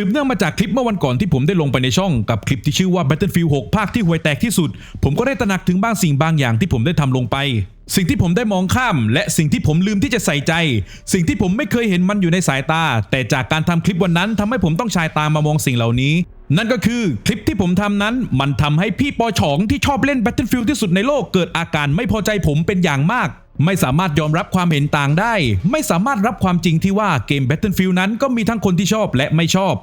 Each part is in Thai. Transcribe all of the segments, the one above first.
สืบเนื่องมาจากคลิปเมื่อวันก่อนที่ผมได้ลงไปในช่องกับคลิปที่ชื่อว่า Battlefield 6 ภาคที่ห่วยแตกที่สุด ผมก็ได้ตระหนักถึงบางสิ่งบางอย่างที่ผมได้ทำลงไป สิ่งที่ผมได้มองข้าม และสิ่งที่ผมลืมที่จะใส่ใจ สิ่งที่ผมไม่เคยเห็นมันอยู่ในสายตา แต่จากการทำคลิปวันนั้นทำให้ผมต้องชายตามามองสิ่งเหล่านี้ นั่นก็คือคลิปที่ผมทำนั้นมันทำให้พี่ปอฉองที่ชอบเล่น Battlefield ที่สุดในโลกเกิดอาการไม่พอใจผมเป็นอย่างมาก ไม่สามารถยอมรับความเห็นต่างได้ ไม่สามารถรับความจริงที่ว่าเกม Battlefield นั้นก็มีทั้งคนที่ชอบและไม่ชอบ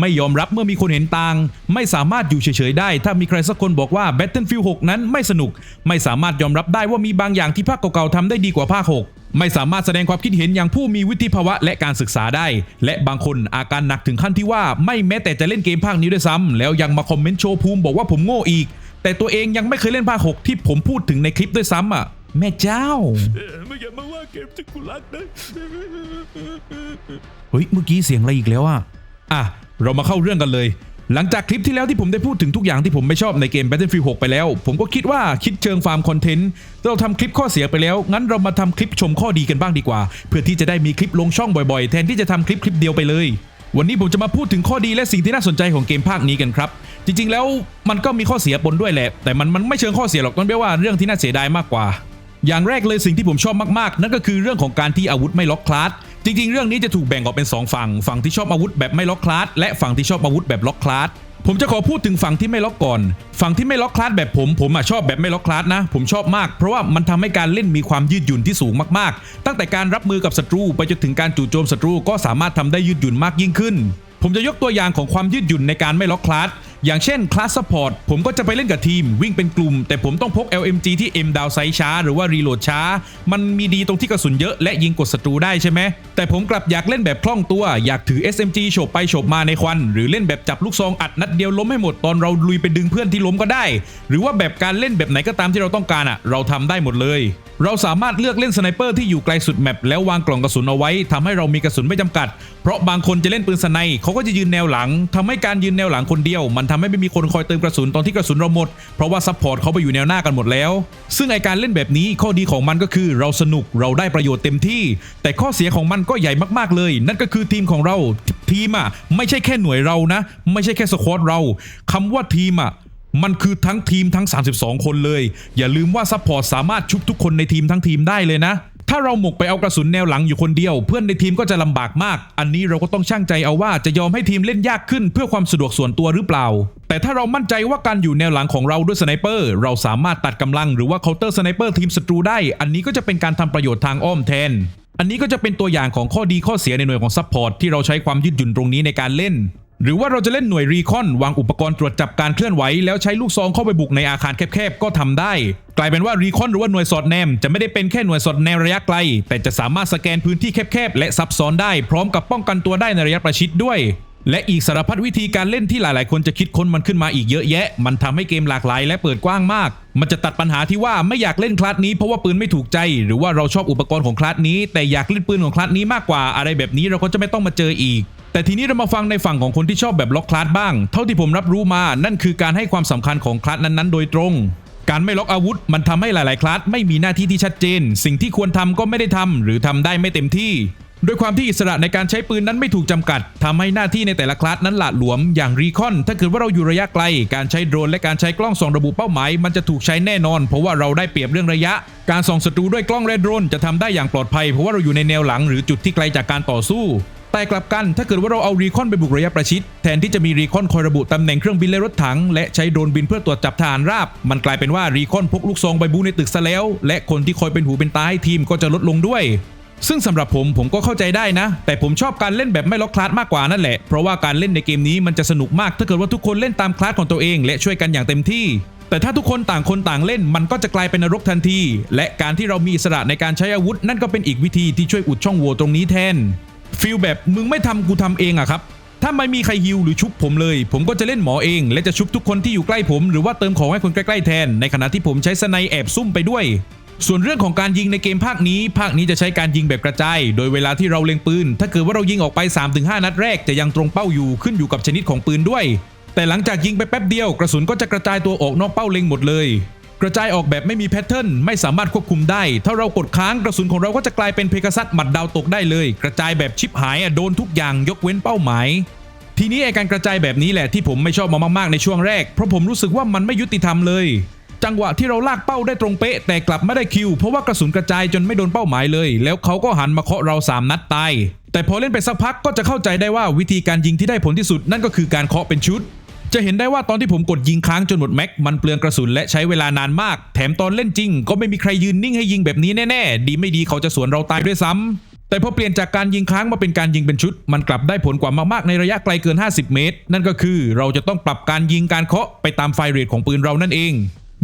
ไม่ยอมรับเมื่อมีคนเห็นต่าง ไม่สามารถอยู่เฉยๆได้ ถ้ามีใครสักคนบอกว่า Battlefield 6 นั้นไม่สนุก ไม่สามารถยอมรับได้ว่ามีบางอย่างที่ภาคเก่าๆทำได้ดีกว่าภาค 6ไม่สามารถแสดงความคิดเห็นอย่างผู้มีวุฒิภาวะและการศึกษาได้ และบางคนอาการหนักถึงขั้นที่ว่าไม่แม้แต่จะเล่นเกมภาคนี้ด้วยซ้ำแล้วยังมาคอมเมนต์โชว์ภูมิบอกว่าผมโง่อีก แต่ตัวเองยังไม่เคยเล่นภาค 6 ที่ผมพูดถึงในคลิปด้วยซ้ำอะ แม่เจ้าเออไม่อย่ามาว่าเกมที่กูรักนะเฮ้ยเมื่อกี้เสียงอะไรอีกแล้วอะ อะ เรามาเข้าเรื่องกันเลย หลังจากคลิปที่แล้วที่ผมได้พูดถึงทุกอย่างที่ผมไม่ชอบในเกม Battlefield 6 ไปแล้ว ผมก็คิดว่าคิดเชิงฟาร์มคอนเทนต์เราทำคลิปข้อเสียไปแล้ว งั้นเรามาทำคลิปชมข้อดีกันบ้างดีกว่า เพื่อที่จะได้มีคลิปลงช่องบ่อยๆ แทนที่จะทำคลิปคลิปเดียวไปเลยวันนี้ผมจะมาพูดถึงข้อดีและสิ่งที่น่าสนใจของเกมภาคนี้กันครับ จริงๆ แล้วมันก็มีข้อเสียปนด้วยแหละ แต่มันมันไม่เชิงข้อเสียหรอกต้องเรียกว่าเรื่องที่น่าเสียดายมากกว่า อย่างแรกเลยสิ่งที่ผมชอบมากๆ นั่นก็คือเรื่องของการที่อาวุธไม่ล็อกคลาส จริงๆ เรื่องนี้จะถูกแบ่งออกเป็น 2 ฝั่ง ฝั่งที่ชอบอาวุธแบบไม่ล็อกคลาสและฝั่งที่ชอบอาวุธแบบล็อกคลาสผมจะขอพูดถึงฝั่งที่ไม่ล็อกก่อน ฝั่งที่ไม่ล็อกคลาสแบบผม ผมอะชอบแบบไม่ล็อกคลาสนะ ผมชอบมาก เพราะว่ามันทำให้การเล่นมีความยืดหยุ่นที่สูงมากๆ ตั้งแต่การรับมือกับศัตรูไปจนถึงการจู่โจมศัตรูก็สามารถทำได้ยืดหยุ่นมากยิ่งขึ้น ผมจะยกตัวอย่างของความยืดหยุ่นในการไม่ล็อกคลาส อย่างเช่นคลาสซัพพอร์ตผมก็จะไปเล่นกับทีม วิ่งเป็นกลุ่ม แต่ผมต้องพก LMG ที่ M ดาวไซช้า หรือว่ารีโหลดช้า มันมีดีตรงที่กระสุนเยอะและยิงกดศัตรูได้ใช่ไหม แต่ผมกลับอยากเล่นแบบคล่องตัว อยากถือ SMG โฉบไปโฉบมาในควัน หรือเล่นแบบจับลูกซองอัดนัดเดียวล้มให้หมดตอนเราลุยไปดึงเพื่อนที่ล้มก็ได้ หรือว่าแบบการเล่นแบบไหนก็ตามที่เราต้องการอะ เราทำได้หมดเลย เราสามารถเลือกเล่นสไนเปอร์ที่อยู่ไกลสุดแมปแล้ววางกล่องกระสุนเอาไว้ทำให้เรามีกระสุนไม่จำกัด เพราะบางคนจะเล่นปืนสไนเขาก็จะยืนแนวหลังทำให้การยืนแนวหลังคนเดียวมันททำให้ไม่มีคนคอยเติมกระสุนตอนที่กระสุนเราหมด เพราะว่าซัพพอร์ตเขาไปอยู่แนวหน้ากันหมดแล้ว ซึ่งไอการเล่นแบบนี้ข้อดีของมันก็คือเราสนุกเราได้ประโยชน์เต็มที่ แต่ข้อเสียของมันก็ใหญ่มากๆเลย นั่นก็คือทีมของเราทีมอะไม่ใช่แค่หน่วยเรานะ ไม่ใช่แค่สควอตเราคำว่าทีมอะมันคือทั้งทีมทั้ง 32 คนเลย อย่าลืมว่าซัพพอร์ตสามารถชุบทุกคนในทีมทั้งทีมได้เลยนะ ถ้าเราหมกไปเอากระสุนแนวหลังอยู่คนเดียว เพื่อนในทีมก็จะลำบากมาก อันนี้เราก็ต้องช่างใจเอาว่าจะยอมให้ทีมเล่นยากขึ้นเพื่อความสะดวกส่วนตัวหรือเปล่า แต่ถ้าเรามั่นใจว่าการอยู่แนวหลังของเราด้วยสไนเปอร์เราสามารถตัดกำลังหรือว่าเคาน์เตอร์สไนเปอร์ทีมศัตรูได้ อันนี้ก็จะเป็นการทำประโยชน์ทางอ้อมแทน อันนี้ก็จะเป็นตัวอย่างของข้อดีข้อเสียในหน่วยของซัพพอร์ตที่เราใช้ความยืดหยุ่นตรงนี้ในการเล่น หรือว่าเราจะเล่นหน่วยรีคอนวางอุปกรณ์ตรวจจับการเคลื่อนไหว แล้วใช้ลูกซองเข้าไปบุกในอาคารแคบๆ ก็ทำได้ กลายเป็นว่ารีคอนหรือว่าหน่วยสอดแนม จะไม่ได้เป็นแค่หน่วยสอดแนมระยะไกล แต่จะสามารถสแกนพื้นที่แคบๆ และซับซ้อนได้พร้อมกับป้องกันตัวได้ในระยะประชิดด้วย และอีกสารพัดวิธีการเล่นที่หลายๆ คนจะคิดค้นมันขึ้นมาอีกเยอะแยะ มันทำให้เกมหลากหลายและเปิดกว้างมาก มันจะตัดปัญหาที่ว่าไม่อยากเล่นคลาสนี้เพราะว่าปืนไม่ถูกใจ หรือว่าเราชอบอุปกรณ์ของคลาสนี้ แต่อยากเล่นปืนของคลาสนี้มากกว่าอะไรแบบนี้เราก็จะไม่ต้องมาเจออีก แต่ทีนี้เรามาฟังในฝั่งของคนที่ชอบแบบล็อกคลาสบ้าง เท่าที่ผมรับรู้มา นั่นคือการให้ความสำคัญของคลาสนั้นๆ โดยตรงการไม่ล็อกอาวุธ มันทำให้หลาย ๆ คลาสไม่มีหน้าที่ที่ชัดเจน สิ่งที่ควรทำก็ไม่ได้ทำหรือทำได้ไม่เต็มที่ ด้วยความที่อิสระในการใช้ปืนนั้นไม่ถูกจำกัดทำให้หน้าที่ในแต่ละคลาสนั้นหละหลวมอย่างรีคอน ถ้าเกิดว่าเราอยู่ระยะไกล การใช้โดรนและการใช้กล้องส่องระบุเป้าหมาย มันจะถูกใช้แน่นอน เพราะว่าเราได้เปรียบเรื่องระยะ การส่องศัตรูด้วยกล้องและโดรนจะทำได้อย่างปลอดภัยเพราะว่าเราอยู่ในแนวหลังหรือจุดที่ไกลจากการต่อสู้แต่กลับกันถ้าเกิดว่าเราเอารีคอนไปบุกระยะประชิด แทนที่จะมีรีคอนคอยระบุตำแหน่งเครื่องบินและรถถัง และใช้โดรนบินเพื่อตรวจจับทหารราบ มันกลายเป็นว่ารีคอนพกลูกซองไปบูในตึกซะแล้ว และคนที่คอยเป็นหูเป็นตาให้ทีมก็จะลดลงด้วย ซึ่งสำหรับผมผมก็เข้าใจได้นะ แต่ผมชอบการเล่นแบบไม่ล็อกคลาสมากกว่านั่นแหละ เพราะว่าการเล่นในเกมนี้มันจะสนุกมากถ้าเกิดว่าทุกคนเล่นตามคลาสของตัวเอง และช่วยกันอย่างเต็มที่ แต่ถ้าทุกคนต่างคนต่างเล่นมันก็จะกลายเป็นนรกทันที และการที่เรามีอิสระในการใช้อาวุธ นั่นก็เป็นอีกวิธีที่ช่วยอุดช่องโหว่ตรงนี้แทนฟีลแบบมึงไม่ทำกูทำเองอะครับถ้าไม่มีใครฮิวหรือชุบผมเลย ผมก็จะเล่นหมอเอง และจะชุบทุกคนที่อยู่ใกล้ผม หรือว่าเติมของให้คนใกล้ๆแทน ในขณะที่ผมใช้สไนแอบซุ่มไปด้วย ส่วนเรื่องของการยิงในเกมภาคนี้ ภาคนี้จะใช้การยิงแบบกระจาย โดยเวลาที่เราเล็งปืน ถ้าเกิดว่าเรายิงออกไป 3-5 นัดแรกจะยังตรงเป้าอยู่ขึ้นอยู่กับชนิดของปืนด้วย แต่หลังจากยิงไปแป๊บเดียว กระสุนก็จะกระจายตัวออกนอกเป้าเล็งหมดเลย กระจายออกแบบไม่มีแพทเทิร์นไม่สามารถควบคุมได้ ถ้าเรากดค้างกระสุนของเราก็จะกลายเป็นเพกาซัสหมัดดาวตกได้เลย กระจายแบบชิปหายโดนทุกอย่างยกเว้นเป้าหมายทีนี้ไอการกระจายแบบนี้แหละที่ผมไม่ชอบมามากๆในช่วงแรก เพราะผมรู้สึกว่ามันไม่ยุติธรรมเลย จังหวะที่เราลากเป้าได้ตรงเป๊ะ แต่กลับไม่ได้คิว เพราะว่ากระสุนกระจายจนไม่โดนเป้าหมายเลย แล้วเขาก็หันมาเคาะเราสามนัดตาย แต่พอเล่นไปสักพักก็จะเข้าใจได้ว่าวิธีการยิงที่ได้ผลที่สุดนั่นก็คือการเคาะเป็นชุด จะเห็นได้ว่าตอนที่ผมกดยิงค้างจนหมดแม็กมันเปลืองกระสุนและใช้เวลานานมาก แถมตอนเล่นจริง ก็ไม่มีใครยืนนิ่งให้ยิงแบบนี้แน่ๆ ดีไม่ดีเขาจะสวนเราตายด้วยซ้ำแต่พอเปลี่ยนจากการยิงค้างมาเป็นการยิงเป็นชุด มันกลับได้ผลกว่ามากๆในระยะไกลเกิน 50 เมตร นั่นก็คือ เราจะต้องปรับการยิงการเคาะไปตามไฟเรทของปืนเรานั่นเอง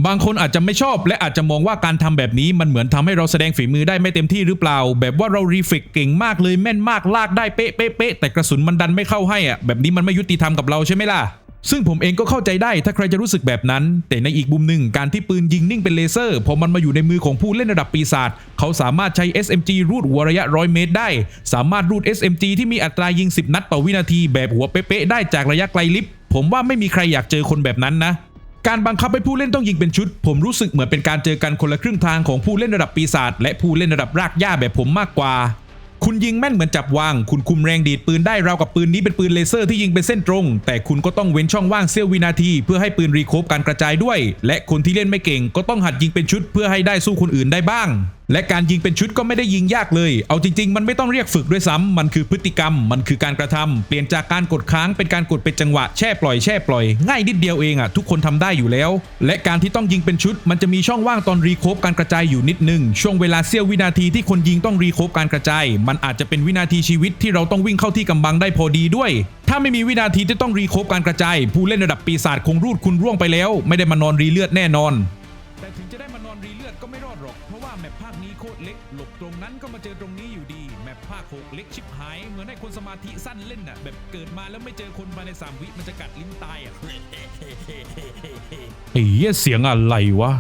บางคนอาจจะไม่ชอบและอาจจะมองว่าการทำแบบนี้มันเหมือนทำให้เราแสดงฝีมือได้ไม่เต็มที่หรือเปล่า แบบว่าเรารีเฟกเก่งมากเลยแม่นมากลากได้เป๊ะเป๊ะเป๊ะแต่กระสุนมันดันไม่เข้าให้อะแบบนี้มันไม่ยุติธรรมกับเราใช่ไหมล่ะซึ่งผมเองก็เข้าใจได้ถ้าใครจะรู้สึกแบบนั้น แต่ในอีกมุมหนึ่งการที่ปืนยิงนิ่งเป็นเลเซอร์พอมันมาอยู่ในมือของผู้เล่นระดับปีศาจเขาสามารถใช้ SMG รูดหัวระยะร้อยเมตรได้ สามารถรูด SMG ที่มีอัตรายิง 10 นัดต่อวินาทีแบบหัวเป๊ะๆได้จากระยะไกลลิฟต์ผมว่าไม่มีใครอยากเจอคนแบบนั้นนะ การบังคับให้ผู้เล่นต้องยิงเป็นชุด ผมรู้สึกเหมือนเป็นการเจอกันคนละครึ่งทางของผู้เล่นระดับปีศาจและผู้เล่นระดับรากหญ้าแบบผมมากกว่า คุณยิงแม่นเหมือนจับวาง คุณคุมแรงดีดปืนได้ราวกับปืนนี้เป็นปืนเลเซอร์ที่ยิงเป็นเส้นตรง แต่คุณก็ต้องเว้นช่องว่างเสี้ยววินาที เพื่อให้ปืนรีโคบการกระจายด้วย และคนที่เล่นไม่เก่งก็ต้องหัดยิงเป็นชุด เพื่อให้ได้สู้คนอื่นได้บ้าง และการยิงเป็นชุดก็ไม่ได้ยิงยากเลย เอาจริง ๆ มันไม่ต้องเรียกฝึกด้วยซ้ำมันคือพฤติกรรม มันคือการกระทำเปลี่ยนจากการกดค้างเป็นการกดเป็นจังหวะแช่ปล่อยแช่ปล่อย ง่ายนิดเดียวเองอะทุกคนทำได้อยู่แล้ว และการที่ต้องยิงเป็นชุด มันจะมีช่องว่างตอนรีโคฟการกระจายอยู่นิดนึง ช่วงเวลาเสี้ยววินาทีที่คนยิงต้องรีโคฟการกระจาย มันอาจจะเป็นวินาทีชีวิตที่เราต้องวิ่งเข้าที่กำบังได้พอดีด้วย ถ้าไม่มีวินาทีที่ต้องรีโคฟการกระจายผู้เล่นระดับปีศาจคงรูดคุณร่วงไปแล้ว ไม่ได้มานอนรีเลือดแน่นอน เจอตรงนี้อยู่ดี แมปภาคหกเล็กชิบหาย เหมือนให้คนสมาธิสั้นเล่นน่ะ แบบเกิดมาแล้วไม่เจอคนภายในสามวิมันจะกัดลิ้นตายอะไอ้เหี้ยเสียงอะไรวะ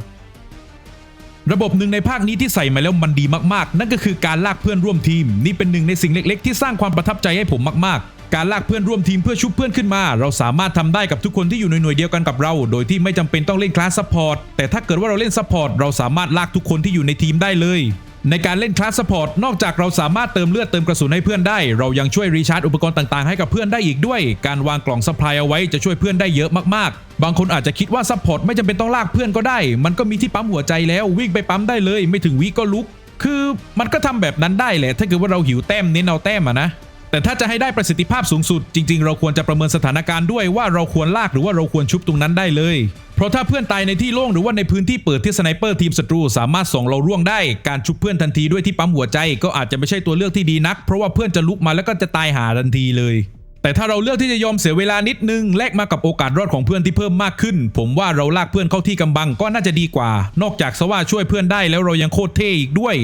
ระบบหนึ่งในภาคนี้ที่ใส่มาแล้วมันดีมากๆ นั่นก็คือการลากเพื่อนร่วมทีม นี่เป็นหนึ่งในสิ่งเล็ก ๆ ที่สร้างความประทับใจให้ผมมาก ๆ การลากเพื่อนร่วมทีมเพื่อชุบเพื่อนขึ้นมา เราสามารถทำได้กับทุกคนที่อยู่ในหน่วยเดียวกันกับเรา โดยที่ไม่จำเป็นต้องเล่นคลาสซัพพอร์ตแต่ถ้าเกิดว่าเราเล่นซัพพอร์ตเราสามารถลากทุกคนที่อยู่ในทีมได้เลย ในการเล่นคลาสซัพพอร์ตนอกจากเราสามารถเติมเลือดเติมกระสุนให้เพื่อนได้ เรายังช่วยรีชาร์จอุปกรณ์ต่างๆให้กับเพื่อนได้อีกด้วย การวางกล่องซัพพลายเอาไว้จะช่วยเพื่อนได้เยอะมากๆ บางคนอาจจะคิดว่าซัพพอร์ตไม่จำเป็นต้องลากเพื่อนก็ได้ มันก็มีที่ปั๊มหัวใจแล้ววิ่งไปปั๊มได้เลย ไม่ถึงวิก็ลุก คือมันก็ทำแบบนั้นได้แหละถ้าเกิดว่าเราหิวแต้มเน้นเอาแต้มอะนะแต่ถ้าจะให้ได้ประสิทธิภาพสูงสุด จริง ๆ เราควรจะประเมินสถานการณ์ด้วยว่าเราควรลากหรือว่าเราควรชุบตรงนั้นได้เลย เพราะถ้าเพื่อนตายในที่โล่งหรือว่าในพื้นที่เปิดที่สไนเปอร์ทีมศัตรูสามารถส่งเราร่วงได้ การชุบเพื่อนทันทีด้วยที่ปั๊มหัวใจก็อาจจะไม่ใช่ตัวเลือกที่ดีนัก เพราะว่าเพื่อนจะลุกมาแล้วก็จะตายหาทันทีเลยแต่ถ้าเราเลือกที่จะยอมเสียเวลานิดนึงแลกมากับโอกาสรอดของเพื่อนที่เพิ่มมากขึ้น ผมว่าเราลากเพื่อนเข้าที่กำบังก็น่าจะดีกว่า นอกจากสว่าช่วยเพื่อนได้แล้วเรายังโคตรเท่อีกด้วย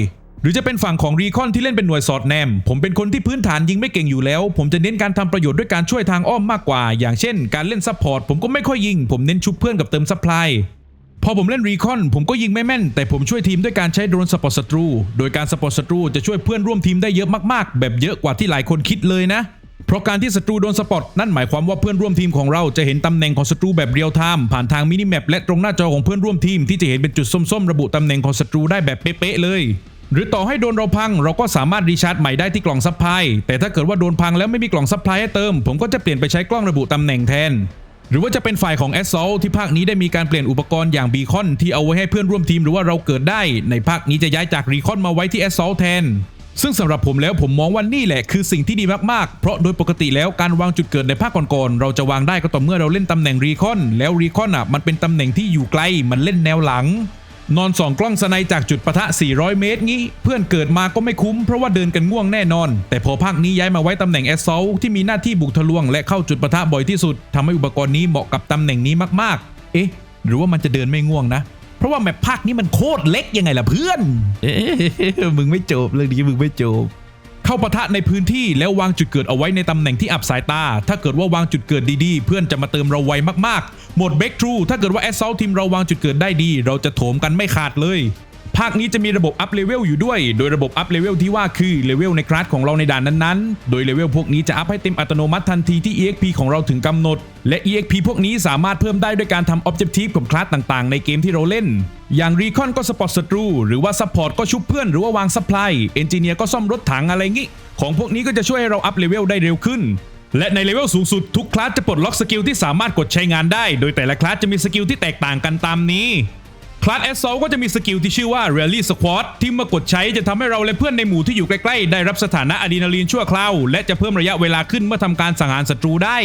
หรือจะเป็นฝั่งของรีคอนที่เล่นเป็นหน่วยสอดแนม ผมเป็นคนที่พื้นฐานยิงไม่เก่งอยู่แล้ว ผมจะเน้นการทำประโยชน์ด้วยการช่วยทางอ้อมมากกว่า อย่างเช่น การเล่นซัพพอร์ตผมก็ไม่ค่อยยิง ผมเน้นชุบเพื่อนกับเติมซัพพลายพอผมเล่นรีคอนผมก็ยิงไม่แม่น แต่ผมช่วยทีมด้วยการใช้โดรนสปอร์ตศัตรู โดยการสปอร์ตศัตรูจะช่วยเพื่อนร่วมทีมได้เยอะมากๆ แบบเยอะกว่าที่หลายคนคิดเลยนะ เพราะการที่ศัตรูโดนสปอตนั่นหมายความว่าเพื่อนร่วมทีมของเราจะเห็นตำแหน่งของศัตรูแบบเรียลไทม์ผ่านทางมินิแมปและตรงหน้าจอของเพื่อนร่วมทีมที่จะเห็นเป็นจุดส้มๆ ระบุตำแหน่งของศัตรูได้แบบเป๊ะๆเลย หรือต่อให้โดนเราพังเราก็สามารถรีชาร์จใหม่ได้ที่กล่องซัพพลายแต่ถ้าเกิดว่าโดนพังแล้วไม่มีกล่องซัพพลายให้เติม ผมก็จะเปลี่ยนไปใช้กล้องระบุตำแหน่งแทน หรือว่าจะเป็นฝ่ายของ a s s a u l ที่ภาคนี้ได้มีการเปลี่ยนอุปกรณ์อย่างบีคอนที่เอาไว้ให้เพื่อนร่วมทีมหรือว่าเราเกิดได้ ในภาคนี้จะย้ายจากรีคอนมาไว้ที่ a s s a u l t แทนซึ่งสำหรับผมแล้วผมมองว่านี่แหละคือสิ่งที่ดีมากๆ เพราะโดยปกติแล้วการวางจุดเกิดในภาคก่อนๆ เราจะวางได้ก็ต่อเมื่อเราเล่นตำแหน่งรีคอน แล้วรีคอนอะมันเป็นตำแหน่งที่อยู่ไกล มันเล่นแนวหลัง นอนส่องกล้องสไนจากจุดปะทะ 400 เมตรงี้ เพื่อนเกิดมาก็ไม่คุ้มเพราะว่าเดินกันง่วงแน่นอน แต่พอภาคนี้ย้ายมาไว้ตำแหน่งแอสซอลที่มีหน้าที่บุกทะลวงและเข้าจุดปะทะบ่อยที่สุดทำให้อุปกรณ์นี้เหมาะกับตำแหน่งนี้มากๆ เอ๊ะ หรือว่ามันจะเดินไม่ง่วงนะ เพราะว่าแมปภาคนี้มันโคตรเล็กยังไงล่ะเพื่อน เอ๊ะมึงไม่จบเรื่องนี้มึงไม่จบเข้าปะทะในพื้นที่แล้ววางจุดเกิดเอาไว้ในตำแหน่งที่อับสายตา ถ้าเกิดว่าวางจุดเกิดดีๆ เพื่อนจะมาเติมเราไวมากๆโหมดเบรกทรูถ้าเกิดว่าแอสซ u l t ทีมเราวางจุดเกิดได้ดี เราจะโถมกันไม่ขาดเลย ภาคนี้จะมีระบบอัพเลเวลอยู่ด้วย โดยระบบอัพเลเวลที่ว่าคือเลเวลในคลาสของเราในด่านนั้นๆ โดยเลเวลพวกนี้จะอัพให้เต็มอัตโนมัติทันทีที่ EXP ของเราถึงกำหนด และ EXP พวกนี้สามารถเพิ่มได้ด้วยการทำ Objective ของคลาสต่างๆ ในเกมที่เราเล่น อย่างรีคอนก็สปอร์ตศัตรู หรือว่าซัพพอร์ตก็ชุบเพื่อนหรือว่าวางซัพพลายเอนจิเนียร์ก็ซ่อมรถถังอะไรงี้ ของพวกนี้ก็จะช่วยให้เราอัพเลเวลได้เร็วขึ้น และในเลเวลสูงสุดทุกคลาสจะปลดล็อกสกิลที่สามารถกดใช้งานได้ โดยแต่ละคลาสจะมีสกิลที่แตกต่างกันตามนี้ คลาส a s s a u l t ก็จะมีสกิลที่ชื่อว่า Rally Squad ที่เมื่อกดใช้จะทำให้เราและเพื่อนในหมู่ที่อยู่ใกล้ ๆ ได้รับสถานะอะดรีนาลีนชั่วคราว และจะเพิ่มระยะเวลาขึ้นเมื่อทำการสังหารศัตรูได้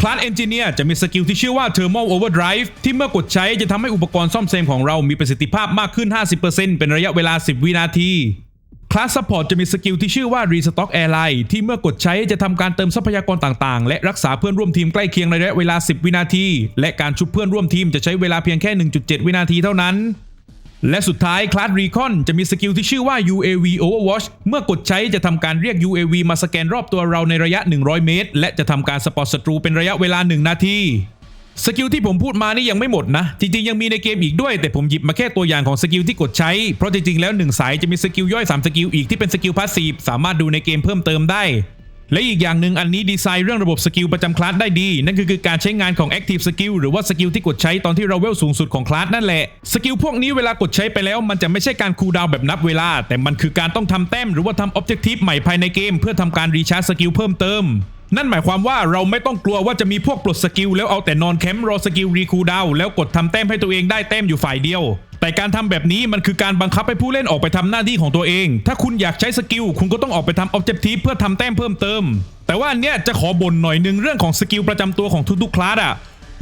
คลาส Engineer จะมีสกิลที่ชื่อว่า Thermal Overdrive ที่เมื่อกดใช้จะทำให้อุปกรณ์ซ่อมแซมของเรามีประสิทธิภาพมากขึ้น 50%เป็นระยะเวลา 10 วินาที คลาส Support จะมีสกิลที่ชื่อว่า Restock Airline ที่เมื่อกดใช้จะทำการเติมทรัพยากรต่างๆ และรักษาเพื่อนร่วมทีมใกล้เคียงในระยะเวลา 10 วินาที และการชุบเพื่อนร่วมทีมจะใช้เวลาเพียงแค่ 1.7 วินาทีเท่านั้น และสุดท้ายคลาส Recon จะมีสกิลที่ชื่อว่า UAV Overwatch เมื่อกดใช้จะทำการเรียก UAV มาสแกนรอบตัวเราในระยะ 100 เมตร และจะทำการสปอตศัตรูเป็นระยะเวลา 1 นาที สกิลที่ผมพูดมานี่ยังไม่หมดนะ จริงๆ ยังมีในเกมอีกด้วย แต่ผมหยิบมาแค่ตัวอย่างของสกิลที่กดใช้ เพราะจริงๆ แล้ว 1 สายจะมีสกิลย่อย 3 สกิลอีกที่เป็นสกิลพาสซีฟสามารถดูในเกมเพิ่มเติมได้ และอีกอย่างหนึ่งอันนี้ดีไซน์เรื่องระบบสกิลประจำคลาสได้ดี นั่นคือคอการใช้งานของ Active Skill หรือว่าสกิลที่กดใช้ตอนที่เราเวลสูงสุดของคลาสนั่นแหละสกิลพวกนี้เวลากดใช้ไปแล้ว มันจะไม่ใช่การคูลดาวแบบนับเวลา แต่มันคือการต้องทำแต้มหรือว่าทำ Objective ใหม่ภายในเกม เพื่อทำการรีชาร์จสกิลเพิ่มเติม นั่นหมายความว่าเราไม่ต้องกลัวว่าจะมีพวกปลดสกิลแล้วเอาแต่นอนแคมป์รอสกิลรีคูลดาวแล้วกดทำแต้มให้ตัวเองได้แต้มอยู่ฝ่ายเดียว แต่การทำแบบนี้มันคือการบังคับให้ผู้เล่นออกไปทำหน้าที่ของตัวเอง ถ้าคุณอยากใช้สกิลคุณก็ต้องออกไปทำออบเจกตีเพื่อทำแต้มเพิ่มเติม แต่ว่าอันเนี้ยจะขอบ่นหน่อยหนึงเรื่องของสกิลประจำตัวของทุกๆคลาสอะ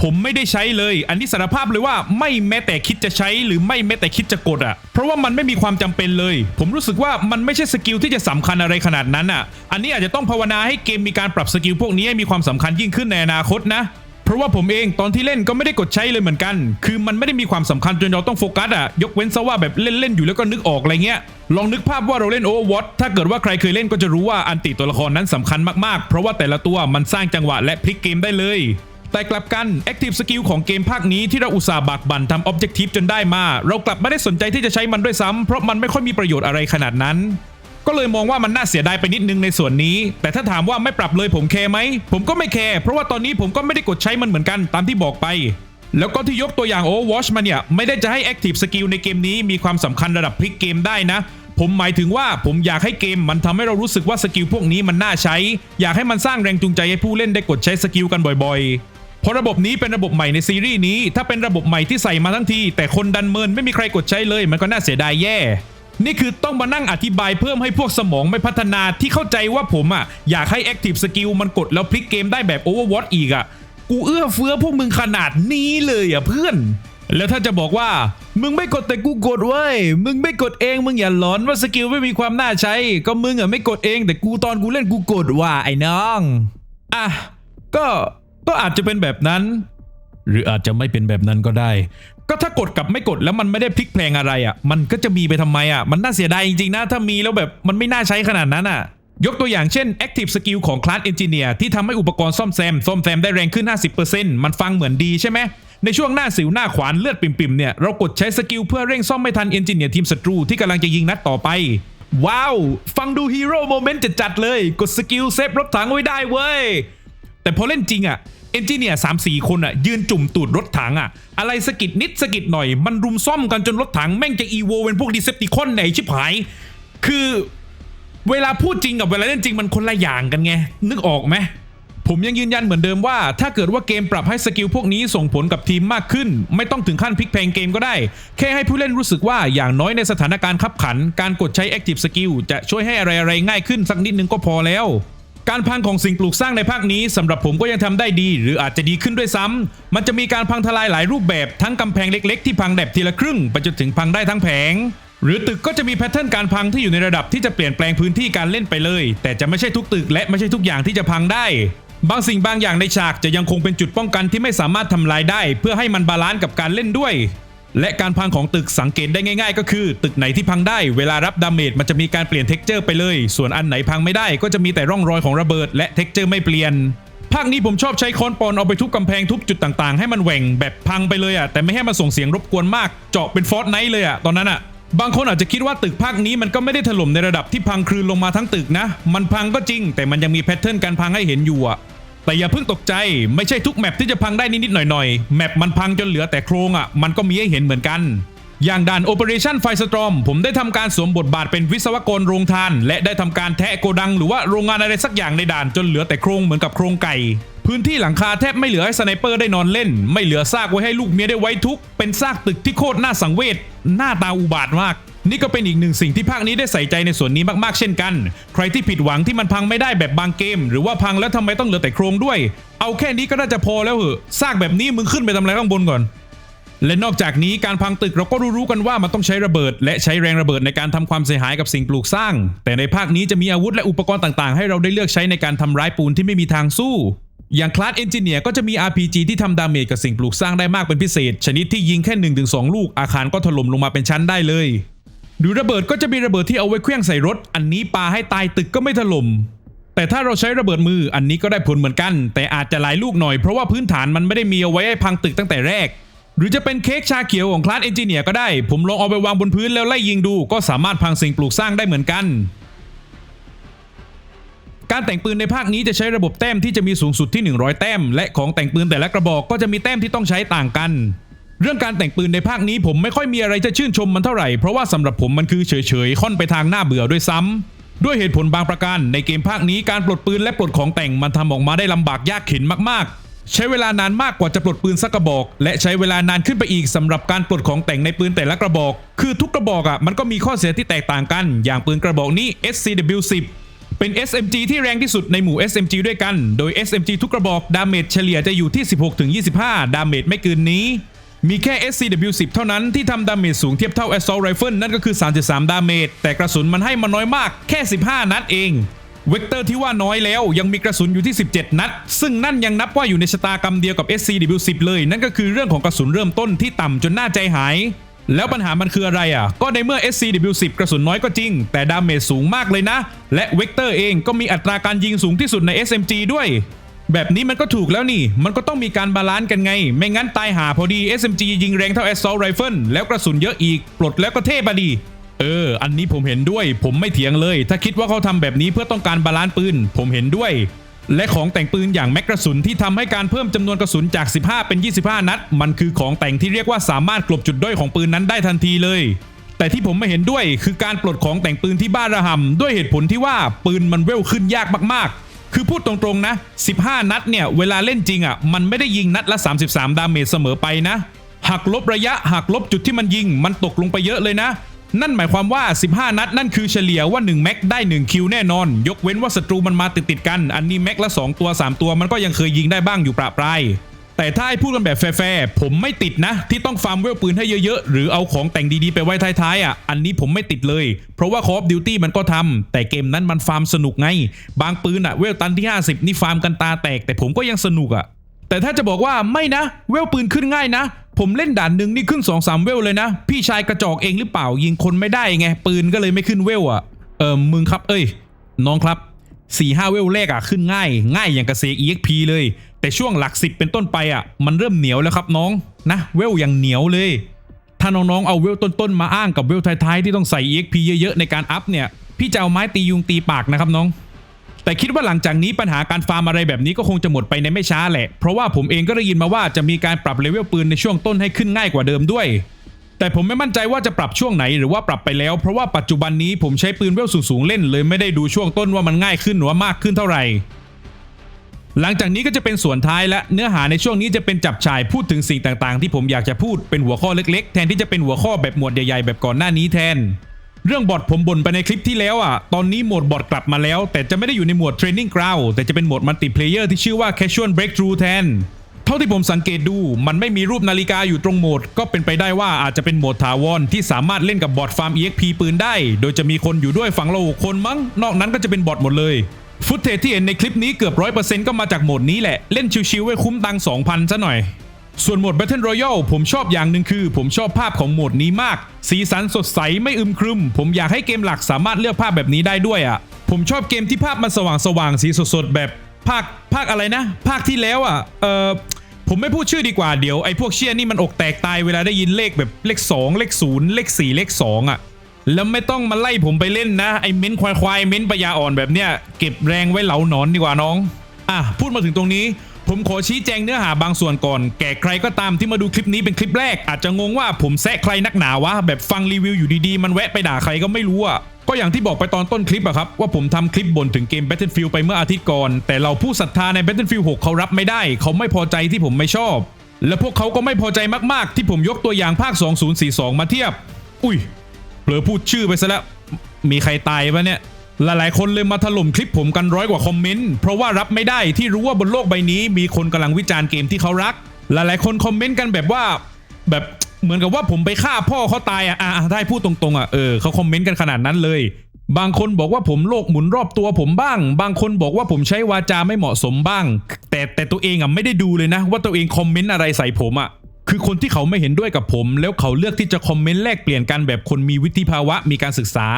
ผมไม่ได้ใช้เลย อันนี้สารภาพเลยว่าไม่แม้แต่คิดจะใช้หรือไม่แม้แต่คิดจะกดอะ เพราะว่ามันไม่มีความจำเป็นเลย ผมรู้สึกว่ามันไม่ใช่สกิลที่จะสำคัญอะไรขนาดนั้นอะ อันนี้อาจจะต้องภาวนาให้เกมมีการปรับสกิลพวกนี้ให้มีความสำคัญยิ่งขึ้นในอนาคตนะเพราะว่าผมเองตอนที่เล่นก็ไม่ได้กดใช้เลยเหมือนกัน คือมันไม่ได้มีความสำคัญจนเราต้องโฟกัสอะยกเว้นซะว่าแบบเล่นๆอยู่แล้วก็นึกออกอะไรเงี้ย ลองนึกภาพว่าเราเล่น Overwatch ถ้าเกิดว่าใครเคยเล่นก็จะรู้ว่าอันติตัวละครนั้นสำคัญมากๆ เพราะว่าแต่ละตัวมันสร้างจังหวะและพลิกเกมได้เลย แต่กลับกัน Active Skill ของเกมภาคนี้ที่เราอุตส่าห์บากบั่นทำ Objective จนได้มา เรากลับไม่ได้สนใจที่จะใช้มันด้วยซ้ำเพราะมันไม่ค่อยมีประโยชน์อะไรขนาดนั้น ก็เลยมองว่ามันน่าเสียดายไปนิดนึงในส่วนนี้ แต่ถ้าถามว่าไม่ปรับเลยผมแคร์ไหม ผมก็ไม่แคร์เพราะว่าตอนนี้ผมก็ไม่ได้กดใช้มันเหมือนกันตามที่บอกไปแล้วก็ที่ยกตัวอย่าง Overwatch มาเนี่ย ไม่ได้จะให้ Active Skill ในเกมนี้มีความสำคัญระดับพลิกเกมได้นะ ผมหมายถึงว่าผมอยากให้เกมมันทำให้เรารู้สึกว่าสกิลพวกนี้มันน่าใช้ อยากให้มันสร้างแรงจูงใจให้ผู้เล่นได้กดใช้สกิลกันบ่อยๆ เพราะระบบนี้เป็นระบบใหม่ในซีรีส์นี้ ถ้าเป็นระบบใหม่ที่ใส่มาทั้งที แต่คนดันเมินไม่มีใครกดใช้เลย มันก็น่าเสียดายแย่ นี่คือต้องมานั่งอธิบายเพิ่มให้พวกสมองไม่พัฒนาที่เข้าใจว่าผมอะอยากให้ Active Skill มันกดแล้วพลิกเกมได้แบบ Overwatch อีกอะ กูเอื้อเฟื้อพวกมึงขนาดนี้เลยอะเพื่อน แล้วถ้าจะบอกว่า มึงไม่กดแต่กูกดเว้ย มึงไม่กดเองมึงอย่าหลอนว่าสกิลไม่มีความน่าใช้ ก็มึงอะไม่กดเองแต่กูตอนกูเล่นกูกดว่ะไอ้น้อง อะ ก็ ก็อาจจะเป็นแบบนั้น หรืออาจจะไม่เป็นแบบนั้นก็ได้ ก็ถ้ากดกับไม่กดแล้วมันไม่ได้พลิกแพลงอะไรอะ มันก็จะมีไปทำไมอะ มันน่าเสียดายจริงๆนะถ้ามีแล้วแบบมันไม่น่าใช้ขนาดนั้นอะยกตัวอย่างเช่น Active Skill ของ Class Engineer ที่ทำให้อุปกรณ์ซ่อมแซม ซ่อมแซมได้แรงขึ้น 50%มันฟังเหมือนดีใช่ไหม ในช่วงหน้าสิวหน้าขวานเลือดปิ่มๆเนี่ย เรากดใช้สกิลเพื่อเร่งซ่อมไม่ทันเอนจิเนียร์ทีมศัตรูที่กำลังจะยิงนัดต่อไป ว้าว ฟังดูฮีโร่โมเมนต์จัดๆเลย กดสกิลเซฟรถถังไว้ได้เว้ย แต่พอเล่นจริงอะเอนจิเนียร์สามสี่คนอะยืนจุ่มตูดรถถังอะอะไรสะกิดนิดสะกิดหน่อย มันรุมซ่อมกันจนรถถังแม่งจะอีโวเป็นพวกดีเซปติคอนไหนชิบหาย คือเวลาพูดจริงกับเวลาเล่นจริงมันคนละอย่างกันไง นึกออกไหมผมยังยืนยันเหมือนเดิมว่า ถ้าเกิดว่าเกมปรับให้สกิลพวกนี้ส่งผลกับทีมมากขึ้น ไม่ต้องถึงขั้นพลิกแพลงเกมก็ได้ แค่ให้ผู้เล่นรู้สึกว่าอย่างน้อยในสถานการณ์ขับขัน การกดใช้ Active Skill จะช่วยให้อะไรๆง่ายขึ้นสักนิดนึงก็พอแล้ว การพังของสิ่งปลูกสร้างในภาคนี้สำหรับผมก็ยังทำได้ดี หรืออาจจะดีขึ้นด้วยซ้ำมันจะมีการพังทลายหลายรูปแบบทั้งกำแพงเล็กๆ ที่พังแบบทีละครึ่งไปจนถึงพังได้ทั้งแผง หรือตึกก็จะมีแพทเทิร์นการพังที่อยู่ในระดับที่จะเปลี่ยนแปลงพื้นที่การเล่นไปเลย แต่จะไม่ใช่ทุกตึกและไม่ใช่ทุกอย่างที่จะพังได้ บางสิ่งบางอย่างในฉากจะยังคงเป็นจุดป้องกันที่ไม่สามารถทำลายได้ เพื่อให้มันบาลานซ์กับการเล่นด้วย และการพังของตึกสังเกตได้ง่าย ๆ ก็คือ ตึกไหนที่พังได้เวลารับดาเมจมันจะมีการเปลี่ยนเท็กเจอร์ไปเลย ส่วนอันไหนพังไม่ได้ก็จะมีแต่ร่องรอยของระเบิดและเท็กเจอร์ไม่เปลี่ยนภาคนี้ผมชอบใช้ค้อนปอนเอาไปทุบกำแพงทุบจุดต่างๆ ให้มันแหว่งแบบพังไปเลยอะแต่ไม่ให้มันส่งเสียงรบกวนมาก เจาะเป็นฟอร์ตไนท์เลยอะตอนนั้นอะบางคนอาจจะคิดว่าตึกภาคนี้มันก็ไม่ได้ถล่มในระดับที่พังคลืนลงมาทั้งตึกนะ มันพังก็จริง แต่มันยังมีแพทเทิร์นการพังให้เห็นอยู่อะ แต่อย่าเพิ่งตกใจไม่ใช่ทุกแมปที่จะพังได้นิดๆหน่อยๆ แมปมันพังจนเหลือแต่โครงอะมันก็มีให้เห็นเหมือนกัน อย่างด่าน Operation Firestorm ผมได้ทำการสวมบทบาทเป็นวิศวกรโรงทาน และได้ทำการแทะโกดังหรือว่าโรงงานอะไรสักอย่างในด่านจนเหลือแต่โครงเหมือนกับโครงไก่พื้นที่หลังคาแทบไม่เหลือให้สไนเปอร์ได้นอนเล่น ไม่เหลือซากไว้ให้ลูกเมียได้ไว้ทุก เป็นซากตึกที่โคตรน่าสังเวชหน้าตาอุบาทมาก นี่ก็เป็นอีกหนึ่งสิ่งที่ภาคนี้ได้ใส่ใจในส่วนนี้มากๆเช่นกัน ใครที่ผิดหวังที่มันพังไม่ได้แบบบางเกม หรือว่าพังแล้วทำไมต้องเหลือแต่โครงด้วย เอาแค่นี้ก็น่าจะพอแล้วเหอะซากแบบนี้มึงขึ้นไปทำอะไรข้างบนก่อน และนอกจากนี้การพังตึกเราก็รู้ๆกันว่ามันต้องใช้ระเบิด และใช้แรงระเบิดในการทำความเสียหายกับสิ่งปลูกสร้าง แต่ในภาคนี้จะมีอาวุธและอุปกรณ์ต่างๆ ให้เราได้เลือกใช้ในการทำร้ายปูนที่ไม่มีทางสู้อย่างคลาสเอนจิเนียร์ก็จะมี RPG ที่ทำดาเมจกับสิ่งปลูกสร้างได้มากเป็นพิเศษ ชนิดที่ยิงแค่ 1-2 ลูกอาคารก็ถล่มลงมาเป็นชั้นได้เลย หรือระเบิดก็จะมีระเบิดที่เอาไว้เคลื่องใส่รถ อันนี้ปาให้ตายตึกก็ไม่ถล่มแต่ถ้าเราใช้ระเบิดมืออันนี้ก็ได้ผลเหมือนกัน แต่อาจจะหลายลูกหน่อยเพราะว่าพื้นฐานมันไม่ได้มีเอาไว้ให้พังตึกตั้งแต่แรก หรือจะเป็นเค้กชาเขียวของคลาสเอนจิเนียร์ก็ได้ ผมลองเอาไปวางบนพื้นแล้วไล่ยิงดูก็สามารถพังสิ่งปลูกสร้างได้เหมือนกัน การแต่งปืนในภาคนี้จะใช้ระบบแต้มที่จะมีสูงสุดที่ 100 แต้ม และของแต่งปืนแต่ละกระบอกก็จะมีแต้มที่ต้องใช้ต่างกัน เรื่องการแต่งปืนในภาคนี้ผมไม่ค่อยมีอะไรจะชื่นชมมันเท่าไหร่ เพราะว่าสำหรับผมมันคือเฉยๆ ค่อนไปทางหน้าเบื่อด้วยซ้ำด้วยเหตุผลบางประการ ในเกมภาคนี้การปลดปืนและปลดของแต่งมันทำออกมาได้ลำบากยากเข็นมากๆ ใช้เวลานานมากกว่าจะปลดปืนสักกระบอก และใช้เวลานานขึ้นไปอีกสำหรับการปลดของแต่งในปืนแต่ละกระบอก คือทุกกระบอกอะมันก็มีข้อเสียที่แตกต่างกัน อย่างปืนกระบอกนี้ SCW10 เป็น SMG ที่แรงที่สุดในหมู่ SMG ด้วยกัน โดย SMG ทุกกระบอกดาเมจเฉลี่ยจะอยู่ที่ 16-25 ดาเมจไม่เกินนี้ มีแค่ SCW10 เท่านั้นที่ทำดาเมจสูงเทียบเท่า Assault Rifle นั่นก็คือ 33 ดาเมจ แต่กระสุนมันให้มาน้อยมากแค่ 15 นัดเองเวกเตอร์ที่ว่าน้อยแล้วยังมีกระสุนอยู่ที่ 17 นัด ซึ่งนั่นยังนับว่าอยู่ในชะตากรรมเดียวกับ SCW10 เลย นั่นก็คือเรื่องของกระสุนเริ่มต้นที่ต่ำจนน่าใจหาย แล้วปัญหามันคืออะไรอะ ก็ในเมื่อ SCW10 กระสุนน้อยก็จริง แต่ดาเมจสูงมากเลยนะ และเวกเตอร์เองก็มีอัตราการยิงสูงที่สุดใน SMG ด้วย แบบนี้มันก็ถูกแล้วนี่ มันก็ต้องมีการบาลานซ์กันไง ไม่งั้นตายหาพอดี SMG ยิงแรงเท่า Assault Rifle แล้วกระสุนเยอะอีก ปลดแล้วก็เท่ปะดี เออ อันนี้ผมเห็นด้วย ผมไม่เถียงเลย ถ้าคิดว่าเขาทำแบบนี้เพื่อต้องการบาลานซ์ปืน ผมเห็นด้วย และของแต่งปืนอย่างแม็กกระสุนที่ทำให้การเพิ่มจำนวนกระสุนจาก 15 เป็น 25 นัด มันคือของแต่งที่เรียกว่าสามารถกลบจุดด้อยของปืนนั้นได้ทันทีเลยแต่ที่ผมไม่เห็นด้วยคือการปลดของแต่งปืนที่บ้านระหำด้วยเหตุผลที่ว่าปืนมันเวลขึ้นยากมากๆ คือพูดตรงๆนะ 15 นัดเนี่ย เวลาเล่นจริงอะ มันไม่ได้ยิงนัดละ 33 ดาเมจเสมอไปนะ หักลบระยะหักลบจุดที่มันยิง มันตกลงไปเยอะเลยนะ นั่นหมายความว่า 15 นัด นั่นคือเฉลี่ยว่า 1 แม็กได้ 1 คิวแน่นอน ยกเว้นว่าศัตรูมันมาติดๆกัน อันนี้แม็กละ 2 ตัว 3 ตัวมันก็ยังเคยยิงได้บ้างอยู่ประปราย แต่ถ้าให้พูดกันแบบแฟร์ๆผมไม่ติดนะ ที่ต้องฟาร์มเวลปืนให้เยอะๆ หรือเอาของแต่งดีๆ ไปไว้ท้ายๆอะอันนี้ผมไม่ติดเลย เพราะว่า Call of Duty มันก็ทำแต่เกมนั้นมันฟาร์มสนุกไง บางปืนอะเวลตันที่ 50 นี่ฟาร์มกันตาแตก แต่ผมก็ยังสนุกอะแต่ถ้าจะบอกว่าไม่นะ เวลปืนขึ้นง่ายนะ ผมเล่นด่านหนึ่งนี่ขึ้น2อสามเวลเลยนะ พี่ชายกระจอกเองหรือเปล่ายิงคนไม่ได้ไง ปืนก็เลยไม่ขึ้นเวลอะเออมึงครับ เอ้ย น้องครับ4ี่ห้าเวลแรกอะขึ้นง่าย ง่ายอย่างกระเซก EXP เลย แต่ช่วงหลักสิบเป็นต้นไปอะ มันเริ่มเหนียวแล้วครับน้องนะเวลอย่างเหนียวเลย ถ้าน้องๆเอาเวลต้นๆมาอ้างกับเวลท้ายๆที่ต้องใส่ EXP เยอะๆในการอัพเนี่ยพี่จะเอาไม้ตียุงตีปากนะครับน้อง แต่คิดว่าหลังจากนี้ปัญหาการฟาร์มอะไรแบบนี้ก็คงจะหมดไปในไม่ช้าแหละ เพราะว่าผมเองก็ได้ยินมาว่าจะมีการปรับเลเวลปืนในช่วงต้นให้ขึ้นง่ายกว่าเดิมด้วย แต่ผมไม่มั่นใจว่าจะปรับช่วงไหนหรือว่าปรับไปแล้ว เพราะว่าปัจจุบันนี้ผมใช้ปืนเวลสูงๆเล่นเลยไม่ได้ดูช่วงต้นว่ามันง่ายขึ้นหรือว่ามากขึ้นเท่าไหร่ หลังจากนี้ก็จะเป็นส่วนท้ายและเนื้อหาในช่วงนี้จะเป็นจับฉายพูดถึงสิ่งต่างๆ ที่ผมอยากจะพูดเป็นหัวข้อเล็กๆ แทนที่จะเป็นหัวข้อแบบหมวดใหญ่ๆ แบบก่อนหน้านี้แทน เรื่องบอทผมบ่นไปในคลิปที่แล้วอะ ตอนนี้โหมดบอทกลับมาแล้ว แต่จะไม่ได้อยู่ในหมวด Training Ground แต่จะเป็นโหมดมัลติเพลเยอร์ที่ชื่อว่า Casual Breakthrough แทน เท่าที่ผมสังเกตดูมันไม่มีรูปนาฬิกาอยู่ตรงโหมด ก็เป็นไปได้ว่าอาจจะเป็นโหมดถาวรที่สามารถเล่นกับบอทฟาร์ม EXP ปืนได้ โดยจะมีคนอยู่ด้วยฝั่งเราหกคนมั้ง นอกนั้นก็จะเป็นบอทหมดเลย ฟุตเทจที่เห็นในคลิปนี้เกือบร้อยเปอร์เซ็นต์ก็มาจากโหมดนี้แหละ เล่นชิวๆไว้คุ้มตังค์2,000ซะหน่อย ส่วนโหมด Battle Royale ผมชอบอย่างหนึ่งคือ ผมชอบภาพของโหมดนี้มาก สีสันสดใสไม่อึมครึม ผมอยากให้เกมหลักสามารถเลือกภาพแบบนี้ได้ด้วยอะ ผมชอบเกมที่ภาพมันสว่างสว่างๆสีสดๆแบบภาคภาคอะไรนะ ภาคที่แล้วอะเออผมไม่พูดชื่อดีกว่าเดี๋ยวไอ้พวกเชี่ยนี่มันอกแตกตายเวลาได้ยินเลขแบบเลข 2 เลข0เลข4เลข2อะ แล้วไม่ต้องมาไล่ผมไปเล่นนะไอ้เม้นควายควายเม้นปยาอ่อนแบบเนี้ยเก็บแรงไว้เหลาหนอนดีกว่าน้อง อะพูดมาถึงตรงนี้ ผมขอชี้แจงเนื้อหาบางส่วนก่อน แก่ใครก็ตามที่มาดูคลิปนี้เป็นคลิปแรก อาจจะงงว่าผมแซะใครนักหนาวะแบบฟังรีวิวอยู่ดีๆ มันแวะไปด่าใครก็ไม่รู้อะก็อย่างที่บอกไปตอนต้นคลิปอะครับ ว่าผมทำคลิปบ่นถึงเกม Battlefield ไปเมื่ออาทิตย์ก่อน แต่เราผู้ศรัทธาใน Battlefield 6 เขารับไม่ได้ เขาไม่พอใจที่ผมไม่ชอบ และพวกเขาก็ไม่พอใจมากๆ ที่ผมยกตัวอย่างภาค 2042 มาเทียบ อุ้ย เผลอพูดชื่อไปซะแล้ว มีใครตายปะเนี่ย หลายๆ คนเลยมาถล่มคลิปผมกันร้อยกว่าคอมเมนต์ เพราะว่ารับไม่ได้ที่รู้ว่าบนโลกใบนี้ มีคนกำลังวิจารณ์เกมที่เขารัก หลายๆ คนคอมเมนต์กันแบบว่า แบบเหมือนกับว่าผมไปฆ่าพ่อเขาตายอะอะได้พูดตรงๆอะเออเขาคอมเมนต์กันขนาดนั้นเลย บางคนบอกว่าผมโลกหมุนรอบตัวผมบ้าง บางคนบอกว่าผมใช้วาจาไม่เหมาะสมบ้าง แต่แต่ตัวเองอะไม่ได้ดูเลยนะ ว่าตัวเองคอมเมนต์อะไรใส่ผมอะ คือคนที่เขาไม่เห็นด้วยกับผม แล้วเขาเลือกที่จะคอมเมนต์แลกเปลี่ยนกันแบบคนมีวิธีภาวะมีการศึกษา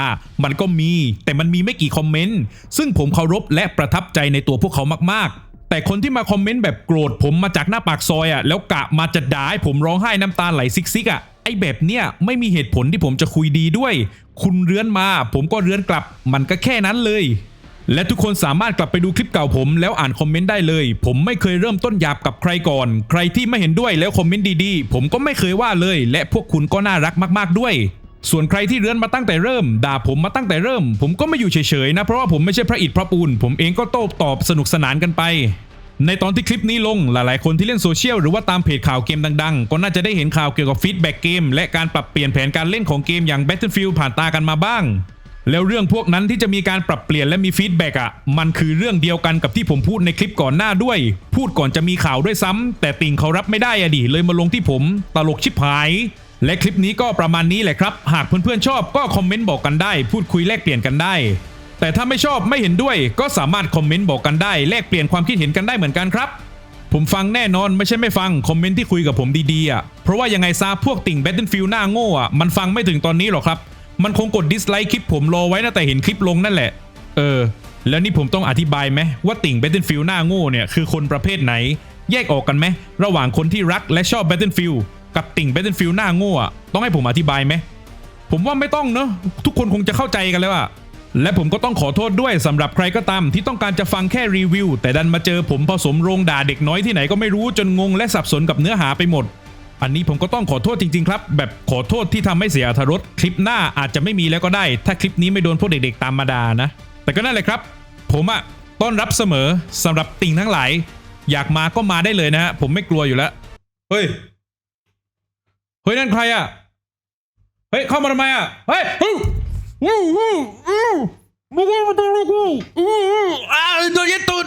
มันก็มี แต่มันมีไม่กี่คอมเมนต์ซึ่งผมเคารพและประทับใจในตัวพวกเขามากๆแต่คนที่มาคอมเมนต์แบบโกรธผมมาจากหน้าปากซอยอะแล้วกะมาจะด่าให้ผมร้องไห้น้ำตาไหลซิกซิกอะไอแบบเนี้ยไม่มีเหตุผลที่ผมจะคุยดีด้วย คุณเรือนมา ผมก็เรือนกลับ มันก็แค่นั้นเลย และทุกคนสามารถกลับไปดูคลิปเก่าผมแล้วอ่านคอมเมนต์ได้เลย ผมไม่เคยเริ่มต้นหยาบกับใครก่อน ใครที่ไม่เห็นด้วยแล้วคอมเมนต์ดีๆ ผมก็ไม่เคยว่าเลย และพวกคุณก็น่ารักมากๆด้วย ส่วนใครที่เรือนมาตั้งแต่เริ่ม ด่าผมมาตั้งแต่เริ่ม ผมก็ไม่อยู่เฉยๆนะเพราะว่าผมไม่ใช่พระอิฐพระปูน ผมเองก็โต้ตอบสนุกสนานกันไป ในตอนที่คลิปนี้ลงหลายๆ คนที่เล่นโซเชียลหรือว่าตามเพจข่าวเกมดัง ๆ ก็น่าจะได้เห็นข่าวเกี่ยวกับฟีดแบ็กเกมและการปรับเปลี่ยนแผนการเล่นของเกมอย่าง Battlefield ผ่านตากันมาบ้าง แล้วเรื่องพวกนั้นที่จะมีการปรับเปลี่ยนและมีฟีดแบ็กอะมันคือเรื่องเดียวกันกับที่ผมพูดในคลิปก่อนหน้าด้วย พูดก่อนจะมีข่าวด้วยซ้ำแต่ติ่งเขารับไม่ได้อะดิเลยมาลงที่ผม ตลกชิบหาย และคลิปนี้ก็ประมาณนี้แหละครับ หากเพื่อนๆชอบก็คอมเมนต์บอกกันได้ พูดคุยแลกเปลี่ยนกันได้ แต่ถ้าไม่ชอบไม่เห็นด้วย ก็สามารถคอมเมนต์บอกกันได้แลกเปลี่ยนความคิดเห็นกันได้เหมือนกันครับผมฟังแน่นอนไม่ใช่ไม่ฟัง คอมเมนต์ที่คุยกับผมดีๆอะเพราะว่ายังไงซาพวกติ่ง Battlefield หน้าโง่อะมันฟังไม่ถึงตอนนี้หรอกครับ มันคงกดดิสไลค์คลิปผมรอไว้นะแต่เห็นคลิปลงนั่นแหละ เออ แล้วนี่ผมต้องอธิบายไหมว่าติ่ง Battlefield หน้าโง่เนี่ยคือคนประเภทไหน แยกออกกันไหมระหว่างคนที่รักและชอบ Battlefield กับติ่ง Battlefield หน้าโง่อะต้องให้ผมอธิบายไหมผมว่าไม่ต้องเนอะทุกคนคงจะเข้าใจกันแล้วอะและผมก็ต้องขอโทษด้วยสำหรับใครก็ตาม ที่ต้องการจะฟังแค่รีวิว แต่ดันมาเจอผมผสมโรงด่าเด็กน้อยที่ไหนก็ไม่รู้จนงงและสับสนกับเนื้อหาไปหมด อันนี้ผมก็ต้องขอโทษจริงๆครับ แบบขอโทษที่ทำให้เสียอรรถรสคลิปหน้าอาจจะไม่มีแล้วก็ได้ ถ้าคลิปนี้ไม่โดนพวกเด็กๆตามมาดานะ แต่ก็นั่นแหละครับ ผมอะต้อนรับเสมอสำหรับติ่งทั้งหลาย อยากมาก็มาได้เลยนะฮะผมไม่กลัวอยู่แล้วเฮ้ยเฮ้ยนั่นใครอะเฮ้ยเข้ามาทำไมอะเฮ้ยอู้อู้อู้อู้มึงว่ามันตัวลูกกูอู้อู้อ้าวโดนยัดตุด